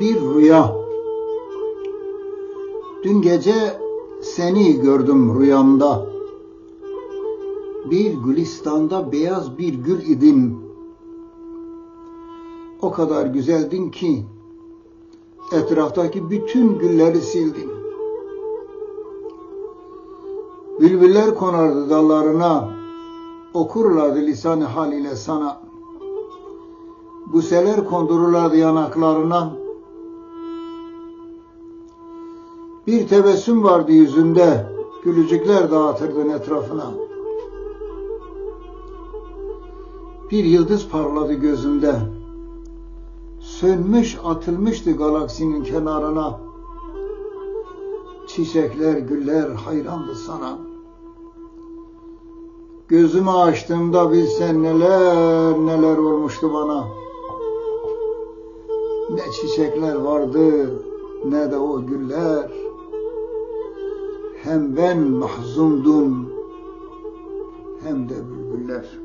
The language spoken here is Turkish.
bir rüya. Dün gece seni gördüm rüyamda. Bir gülistanda beyaz bir gül idin. O kadar güzeldin ki etraftaki bütün gülleri sildin. Bülbüller konardı dallarına, okurlardı lisan haliyle sana. Buseler kondururlardı yanaklarına. Bir tebessüm vardı yüzünde, gülücükler dağıtırdın etrafına. Bir yıldız parladı gözünde. Sönmüş atılmıştı galaksinin kenarına. Çiçekler, güller hayrandı sana. Gözümü açtığımda bilsen neler neler olmuştu bana. Ne çiçekler vardı ne de o güller. Hem ben mahzundum hem de bülbüller.